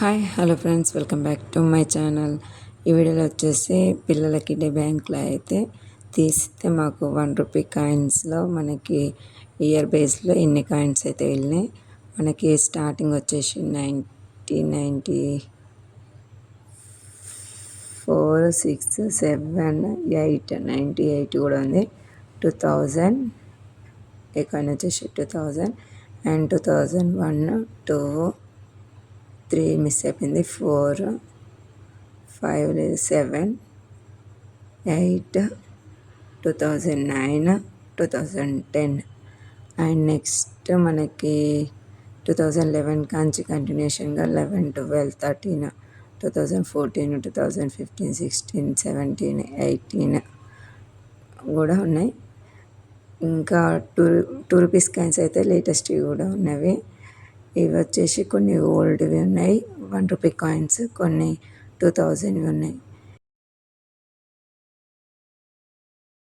Hi hello friends welcome back to my channel. ఈ వీడియోలో వచ్చేసి పిల్లలకి డే బ్యాంక్లో అయితే తీస్తే మాకు వన్ రూపీ కాయిన్స్లో మనకి ఇయర్ బేస్లో ఇన్ని కాయిన్స్ అయితే వెళ్ళినాయి. మనకి స్టార్టింగ్ వచ్చేసి ninety ninety four six seven eight ninety eight కూడా ఉంది. టూ థౌజండ్ ఈ కాయిన్ వచ్చేసి two thousand and two thousand one two three miss అయిపోయింది. ఫోర్ ఫైవ్ లేదు seven eight two thousand nine two thousand ten. And next మనకి two thousand eleven కాంచి కంటిన్యూషన్గా eleven twelve thirteen two thousand fourteen two thousand fifteen sixteen seventeen eighteen కూడా ఉన్నాయి. ఇంకా two two rupees coins అయితే లేటెస్ట్వి కూడా ఉన్నవి. ఇవి వచ్చేసి కొన్ని ఓల్డ్వి ఉన్నాయి. వన్ రూపీ కాయిన్స్ కొన్ని టూ థౌజండ్వి ఉన్నాయి.